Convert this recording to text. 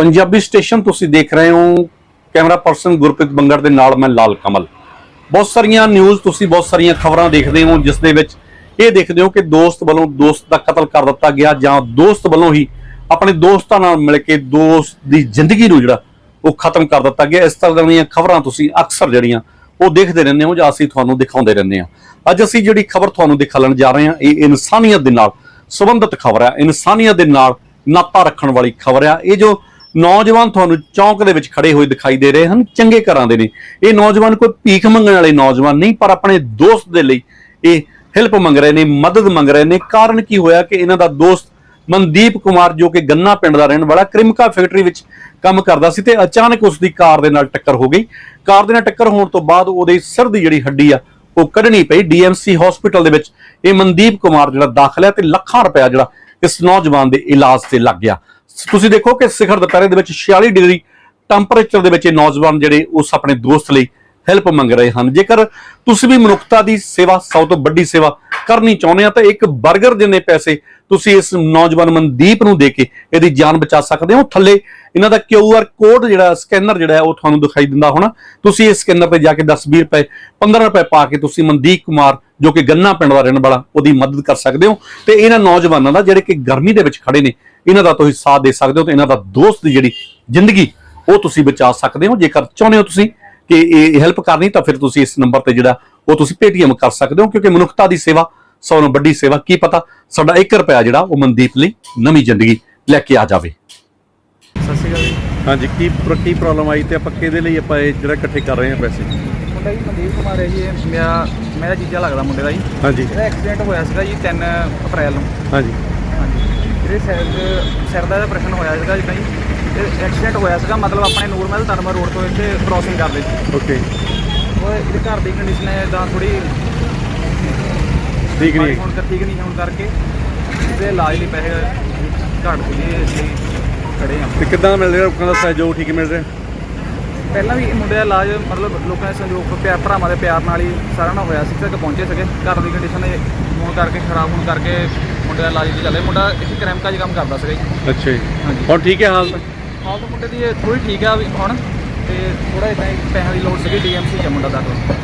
Punjabi station ਤੁਸੀਂ ਦੇਖ ਰਹੇ ਹੋ, ਕੈਮਰਾ ਪਰਸਨ ਗੁਰਪ੍ਰੀਤ ਬੰਗੜ ਦੇ ਨਾਲ ਮੈਂ ਲਾਲ ਕਮਲ। ਬਹੁਤ ਸਾਰੀਆਂ ਨਿਊਜ਼ ਤੁਸੀਂ ਬਹੁਤ ਸਾਰੀਆਂ ਖਬਰਾਂ ਦੇਖਦੇ ਹੋ, ਜਿਸ ਦੇ ਵਿੱਚ ਇਹ ਦੇਖਦੇ ਹੋ ਕਿ ਦੋਸਤ ਵੱਲੋਂ ਦੋਸਤ ਦਾ ਕਤਲ ਕਰ ਦਿੱਤਾ ਗਿਆ ਜਾਂ ਦੋਸਤ ਵੱਲੋਂ ਹੀ ਆਪਣੇ ਦੋਸਤਾਂ ਨਾਲ ਮਿਲ ਕੇ ਦੋਸਤ ਦੀ ਜ਼ਿੰਦਗੀ ਨੂੰ ਜਿਹੜਾ ਉਹ ਖਤਮ ਕਰ ਦਿੱਤਾ ਗਿਆ। ਇਸ ਤਰ੍ਹਾਂ ਦੀਆਂ ਖਬਰਾਂ ਤੁਸੀਂ ਅਕਸਰ ਜਿਹੜੀਆਂ ਉਹ ਦੇਖਦੇ ਰਹਿੰਦੇ ਹੋ ਜਾਂ ਅਸੀਂ ਤੁਹਾਨੂੰ ਦਿਖਾਉਂਦੇ ਰਹਿੰਦੇ ਹਾਂ। ਅੱਜ ਅਸੀਂ ਜਿਹੜੀ ਖਬਰ ਤੁਹਾਨੂੰ ਦਿਖਾਉਣ ਜਾ ਰਹੇ ਹਾਂ, ਇਹ ਇਨਸਾਨੀਅਤ ਦੇ ਨਾਲ ਸੰਬੰਧਿਤ ਖਬਰ ਹੈ। ਇਨਸਾਨੀਅਤ ਦੇ ਨਾਲ ਨਾਤਾ ਰੱਖਣ ਵਾਲੀ ਖਬਰ ਆ ਇਹ ਜੋ ਨੌਜਵਾਨ ਤੁਹਾਨੂੰ ਚੌਂਕ ਦੇ ਵਿੱਚ ਖੜੇ ਹੋਏ ਦਿਖਾਈ ਦੇ ਰਹੇ ਹਨ, ਚੰਗੇ ਘਰਾਂ ਦੇ ਨੇ। ਇਹ ਨੌਜਵਾਨ ਕੋਈ ਭੀਖ ਮੰਗਣ ਵਾਲੇ ਨੌਜਵਾਨ ਨਹੀਂ, ਪਰ ਆਪਣੇ ਦੋਸਤ ਦੇ ਲਈ ਇਹ ਹੈਲਪ ਮੰਗ ਰਹੇ ਨੇ, ਮਦਦ ਮੰਗ ਰਹੇ ਨੇ। ਕਾਰਨ ਕੀ ਹੋਇਆ ਕਿ ਇਹਨਾਂ ਦਾ ਦੋਸਤ ਮਨਦੀਪ ਕੁਮਾਰ, ਜੋ ਕਿ ਗੰਨਾ ਪਿੰਡ ਦਾ ਰਹਿਣ ਵਾਲਾ, ਕ੍ਰਿਮਕਾ ਫੈਕਟਰੀ ਵਿੱਚ ਕੰਮ ਕਰਦਾ ਸੀ ਤੇ ਅਚਾਨਕ ਉਸ ਦੀ ਕਾਰ ਦੇ ਨਾਲ ਟੱਕਰ ਹੋ ਗਈ। ਕਾਰ ਦੇ ਨਾਲ ਟੱਕਰ ਹੋਣ ਤੋਂ ਬਾਅਦ ਉਹਦੇ ਸਿਰ ਦੀ ਜਿਹੜੀ ਹੱਡੀ ਆ, ਉਹ ਕੱਢਣੀ ਪਈ। ਡੀਐਮਸੀ ਹਸਪੀਟਲ ਦੇ ਵਿੱਚ ਇਹ ਮਨਦੀਪ ਕੁਮਾਰ ਜਿਹੜਾ ਦਾਖਲ ਹੈ ਤੇ ਲੱਖਾਂ ਰੁਪਇਆ ਜਿਹੜਾ ਇਸ ਨੌਜਵਾਨ ਦੇ ਇਲਾਜ ਤੇ ਲੱਗ ਗਿਆ। ਤੁਸੀਂ ਦੇਖੋ ਕਿ ਸਿਖਰ ਦੁਪਹਿਰੇ ਦੇ ਵਿੱਚ 46 ਡਿਗਰੀ ਟੈਂਪਰੇਚਰ ਦੇ ਵਿੱਚ ਇਹ ਨੌਜਵਾਨ ਜਿਹੜੇ ਉਸ ਆਪਣੇ ਦੋਸਤ ਲਈ ਹੈਲਪ ਮੰਗ ਰਹੇ ਹਨ। ਜੇਕਰ ਤੁਸੀਂ ਵੀ ਮਨੁੱਖਤਾ ਦੀ ਸੇਵਾ, ਸਭ ਤੋਂ ਵੱਡੀ ਸੇਵਾ ਕਰਨੀ ਚਾਹੁੰਦੇ ਆ ਤਾਂ ਇੱਕ 버ਗਰ ਜਿੰਨੇ ਪੈਸੇ ਤੁਸੀਂ ਇਸ ਨੌਜਵਾਨ ਮਨਦੀਪ ਨੂੰ ਦੇ ਕੇ ਇਹਦੀ ਜਾਨ ਬਚਾ ਸਕਦੇ ਹੋ ਥੱਲੇ। ਇਹਨਾਂ ਦਾ QR ਕੋਡ ਜਿਹੜਾ, ਸਕੈਨਰ ਜਿਹੜਾ ਉਹ ਤੁਹਾਨੂੰ ਦਿਖਾਈ ਦਿੰਦਾ ਹੋਣਾ। ਤੁਸੀਂ ਇਸ ਸਕੈਨਰ ਤੇ ਜਾ ਕੇ 10 20 ਰੁਪਏ 15 ਰੁਪਏ ਪਾ ਕੇ ਤੁਸੀਂ ਮਨਦੀਪ ਕੁਮਾਰ, ਜੋ ਕਿ ਗੰਨਾ ਪਿੰਡ ਦਾ ਰਹਿਣ ਵਾਲਾ, ਉਹਦੀ ਮਦਦ ਕਰ ਸਕਦੇ ਹੋ। ਤੇ ਇਹਨਾਂ ਨੌਜਵਾਨਾਂ ਦਾ ਜਿਹੜੇ ਕਿ ਗਰਮੀ ਦੇ ਵਿੱਚ ਖੜੇ ਨੇ, ਇਹਨਾਂ ਦਾ ਤੁਸੀਂ ਸਾਥ ਦੇ ਸਕਦੇ ਹੋ ਤੇ ਇਹਨਾਂ ਦਾ ਦੋਸਤ ਦੀ ਜਿਹੜੀ ਜ਼ਿੰਦਗੀ, ਉਹ ਤੁਸੀਂ ਬਚਾ ਸਕਦੇ ਹੋ। ਜੇਕਰ ਚਾਹੁੰਦੇ ਹੋ ਤੁਸੀਂ ਕਿ ਇਹ ਹੈਲਪ ਕਰਨੀ, ਤਾਂ ਫਿਰ ਤੁਸੀਂ ਇਸ ਨੰਬਰ ਤੇ ਜਿਹੜਾ, ਉਹ ਤੁਸੀਂ ਪੇਟੀਐਮ ਕਰ ਸਕਦੇ ਹੋ, ਕਿਉਂਕਿ ਮਨੁੱਖਤਾ ਦੀ ਸੇਵਾ ਤੋਂ ਵੱਡੀ ਸੇਵਾ ਕੀ ਪਤਾ ਸਾਡਾ 1 ਰੁਪਿਆ ਜਿਹੜਾ ਉਹ ਮਨਦੀਪ ਲਈ ਨਵੀਂ ਜ਼ਿੰਦਗੀ ਲੈ ਕੇ ਆ ਜਾਵੇ। ਸਤਿ ਸ਼੍ਰੀ ਅਕਾਲ ਜੀ। ਹਾਂਜੀ ਕੀ ਕੀ ਪ੍ਰੋਬਲਮ ਆਈ ਤੇ ਆਪਾਂ ਕਿਹਦੇ ਲਈ ਆਪਾਂ ਇਹ ਜਿਹੜਾ ਇਕੱਠੇ ਕਰ ਰਹੇ ਹਾਂ ਪੈਸੇ? ਮੁੰਡਾ ਜੀ ਮਨਦੀਪ ਕੁਮਾਰ ਹੈ ਜੀ ਇਹ ਮੇਰਾ ਮੇਰਾ ਜੀਜਾ ਲੱਗਦਾ ਮੁੰਡੇ ਦਾ ਜੀ। ਹਾਂਜੀ। ਇਹਦਾ ਐਕਸੀਡੈਂਟ ਹੋਇਆ ਸੀਗਾ ਜੀ 3 ਅਪ੍ਰੈਲ ਨੂੰ। ਹਾਂਜੀ। ਹਾਂਜੀ। ਇਹਦੇ ਸਿਰ ਦੇ ਸਿਰ ਦਾ ਆਪਰੇਸ਼ਨ ਹੋਇਆ ਸੀਗਾ ਜਿੱਦਾਂ ਜੀ। ਇਹ ਐਕਸੀਡੈਂਟ ਹੋਇਆ ਸੀਗਾ ਮਤਲਬ ਆਪਣੇ ਨੂਰਮਹਿਲ ਧਰਮਾ ਰੋਡ ਤੋਂ ਇੱਥੇ ਕ੍ਰਾਸਿੰਗ ਕਰਦੇ ਸੀ। ਓਕੇ ਉਹ ਇਹਦੇ ਘਰ ਦੀ ਕੰਡੀਸ਼ਨ ਹੈ ਇਦਾਂ ਥੋੜੀ ਠੀਕ ਨਹੀਂ ਹੁਣ ਠੀਕ ਨਹੀਂ ਹੋਣ ਕਰਕੇ ਇਹਦੇ ਇਲਾਜ ਲਈ ਪੈਸੇ ਘੱਟ ਸੀਗੇ ਇਸ ਲਈ ਖੜੇ ਆ। ਤੇ ਕਿੱਦਾਂ ਮਿਲ ਰਿਹਾ ਲੋਕਾਂ ਦਾ ਸਹਿਯੋਗ ਠੀਕ ਮਿਲ ਰਿਹਾ? ਪਹਿਲਾਂ ਵੀ ਮੁੰਡੇ ਦਾ ਇਲਾਜ ਮਤਲਬ ਲੋਕਾਂ ਦੇ ਸੰਯੋਗ ਪਿਆਰ ਭਰਾਵਾਂ ਦੇ ਪਿਆਰ ਨਾਲ ਹੀ ਸਾਰਾ ਨਾਲ ਹੋਇਆ ਸੀ ਤੱਕ ਪਹੁੰਚੇ ਸੀਗੇ। ਘਰ ਦੀ ਕੰਡੀਸ਼ਨ ਹੋਣ ਕਰਕੇ ਖਰਾਬ ਹੋਣ ਕਰਕੇ ਮੁੰਡੇ ਦਾ ਇਲਾਜ ਤੇ ਚੱਲੇ ਮੁੰਡਾ ਇੱਥੇ ਕਰੈਮਕਾ 'ਚ ਕੰਮ ਕਰਦਾ ਸੀਗਾ ਜੀ। ਅੱਛਾ ਜੀ। ਹਾਂਜੀ। ਹੁਣ ਠੀਕ ਹੈ ਹਾਲ? ਹਾਲ ਤਾਂ ਮੁੰਡੇ ਦੀ ਥੋੜੀ ਠੀਕ ਆ ਵੀ ਹੁਣ ਤੇ ਥੋੜਾ ਇਦਾਂ ਪੈਸਿਆਂ ਦੀ ਲੋੜ ਸੀਗੀ ਡੀਐਮਸੀ 'ਚ ਮੁੰਡਾ ਦਾਖਲ।